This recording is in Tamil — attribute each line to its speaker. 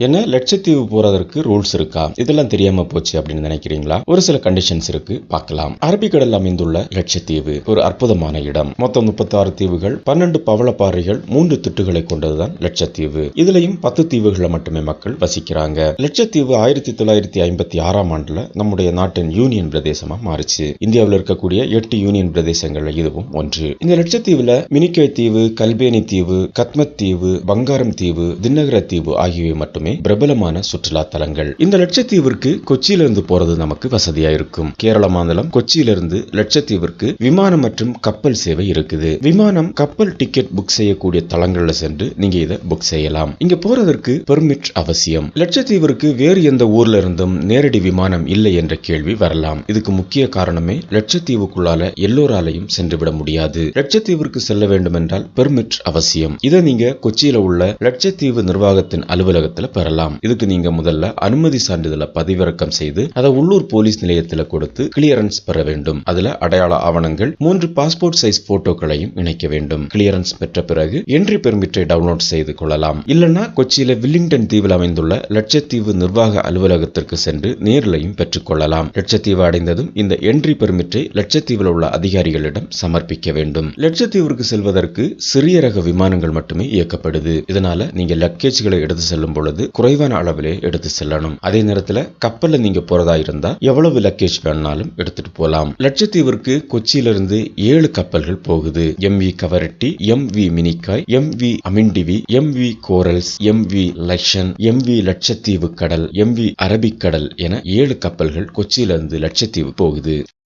Speaker 1: என்ன? லட்சத்தீவு போறதற்கு ரூல்ஸ் இருக்கா? இதெல்லாம் தெரியாம போச்சு அப்படின்னு நினைக்கிறீங்களா? ஒரு சில கண்டிஷன்ஸ் இருக்கு. பார்க்கலாம். அரபிக்கடல் அமைந்துள்ள லட்சத்தீவு. ஒரு அற்புதமான இடம். மொத்தம் முப்பத்தி ஆறு தீவுகள் பன்னெண்டு பவளப்பாறைகள் மூன்று திட்டுகளை கொண்டதுதான் லட்சத்தீவு. இதுலயும் பத்து தீவுகளை மட்டுமே மக்கள் வசிக்கிறாங்க. லட்சத்தீவு ஆயிரத்தி தொள்ளாயிரத்தி ஐம்பத்தி ஆறாம் ஆண்டுல நம்முடைய நாட்டின் யூனியன் பிரதேசமா மாறுச்சு. இந்தியாவில் இருக்கக்கூடிய எட்டு யூனியன் பிரதேசங்கள்ல இதுவும் ஒன்று. இந்த லட்சத்தீவுல மினிக்கை தீவு கல்பேனி தீவு கத்மத் தீவு பங்காரம் தீவு தின்னகர தீவு ஆகியவை மட்டுமே பிரபலமான சுற்றுலா தலங்கள். இந்த லட்சத்தீவிற்கு கொச்சியிலிருந்து போறது நமக்கு வசதியா இருக்கும். கேரள மாநிலம் கொச்சியிலிருந்து லட்சத்தீவிற்கு விமானம் மற்றும் கப்பல் சேவை இருக்குது. விமானம் கப்பல் டிக்கெட் புக் செய்யக்கூடிய தளங்கள்ல சென்று நீங்க இதை புக் செய்யலாம். இங்க போறதற்கு பெர்மிட் அவசியம். லட்சத்தீவிற்கு வேறு எந்த ஊர்ல இருந்தும் நேரடி விமானம் இல்லை என்ற கேள்வி வரலாம். இதுக்கு முக்கிய காரணமே லட்சத்தீவுக்குள்ளால எல்லோராலையும் சென்றுவிட முடியாது. லட்சத்தீவிற்கு செல்ல வேண்டும் என்றால் பெர்மிட் அவசியம். இதை நீங்க கொச்சியில உள்ள லட்சத்தீவு நிர்வாகத்தின் அலுவலகத்துல பெறலாம். இதுக்கு நீங்க முதல்ல அனுமதி சான்றிதழை பதிவிறக்கம் செய்து அதை உள்ளூர் போலீஸ் நிலையத்தில் கொடுத்து கிளியரன்ஸ் பெற வேண்டும். அதுல அடையாள ஆவணங்கள் மூன்று பாஸ்போர்ட் சைஸ் போட்டோக்களையும் இணைக்க வேண்டும். கிளியரன்ஸ் பெற்ற பிறகு என்ட்ரி பெர்மிட்டை டவுன்லோட் செய்து கொள்ளலாம். இல்லனா கொச்சியில வில்லிங்டன் தீவில் அமைந்துள்ள லட்சத்தீவு நிர்வாக அலுவலகத்திற்கு சென்று நேரிலையும் பெற்றுக் கொள்ளலாம். லட்சத்தீவு அடைந்ததும் இந்த என்ட்ரி பெர்மிட்டை லட்சத்தீவில் உள்ள அதிகாரிகளிடம் சமர்ப்பிக்க வேண்டும். லட்சத்தீவிற்கு செல்வதற்கு சிறிய ரக விமானங்கள் மட்டுமே இயக்கப்படுது. இதனால நீங்க லக்கேஜ்களை எடுத்து செல்லும் பொழுது குறைவான அளவிலே எடுத்து செல்லணும். அதே நேரத்துல கப்பல்ல நீங்க போறதா இருந்தா எவ்வளவு லக்கேஜ் வேணாலும் எடுத்துட்டு போலாம். லட்சத்தீவிற்கு கொச்சியிலிருந்து ஏழு கப்பல்கள் போகுது. M V Kavaratti M V Minicoy M V Amindivi M V Corals M V Lakshan M V லட்சத்தீவு கடல் எம் வி அரபிக்கடல் என ஏழு கப்பல்கள் கொச்சியிலிருந்து லட்சத்தீவு போகுது.